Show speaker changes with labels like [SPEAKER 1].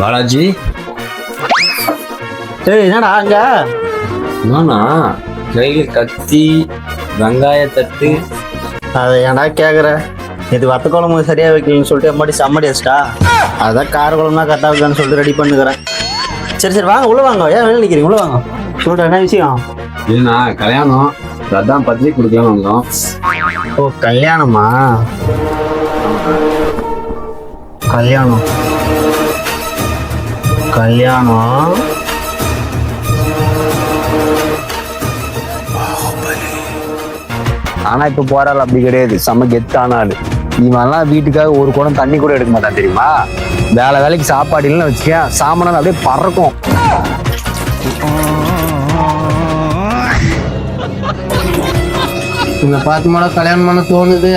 [SPEAKER 1] பாலாஜி.
[SPEAKER 2] ஏய் என்னடா அங்க?
[SPEAKER 1] நானா கையில் கத்தி வெங்காய தட்டு.
[SPEAKER 2] அதை ஏன்டா கேக்குற? இது வத்த குழம்பு சரியா வைக்கலன்னு சொல்லிட்டு எம்மாடி சம்மடி வச்சிட்டா அதான் கார குழம்புனா கரெக்டாக இருக்கான்னு சொல்லிட்டு ரெடி பண்ணுக்கிறேன். சரி சரி வாங்க உள்ள வாங்க. ஏன் வெளில நிற்கிறீங்க உள்ள வாங்க. சொல்லிட்டு என்ன விஷயம்?
[SPEAKER 1] இல்லைண்ணா கல்யாணம். அதான் பத்திரிக்கை கொடுக்கலாம் வந்தோம்.
[SPEAKER 2] ஓ கல்யாணமா? கல்யாணம். கல்யாணம்.
[SPEAKER 3] ஆனா இப்ப போறாள் அப்படி கிடையாது. செம்ம கெத்தான ஆளு. இவன்லாம் வீட்டுக்காக ஒரு குடம் தண்ணி கூட எடுக்க மாட்டான் தெரியுமா? வேலை வேலைக்கு சாப்பாடு இல்லைன்னு வச்சுக்கேன் சாமானால் அப்படியே பறக்கும்.
[SPEAKER 2] இந்த பார்த்து கல்யாணம் பண்ண தோணுது.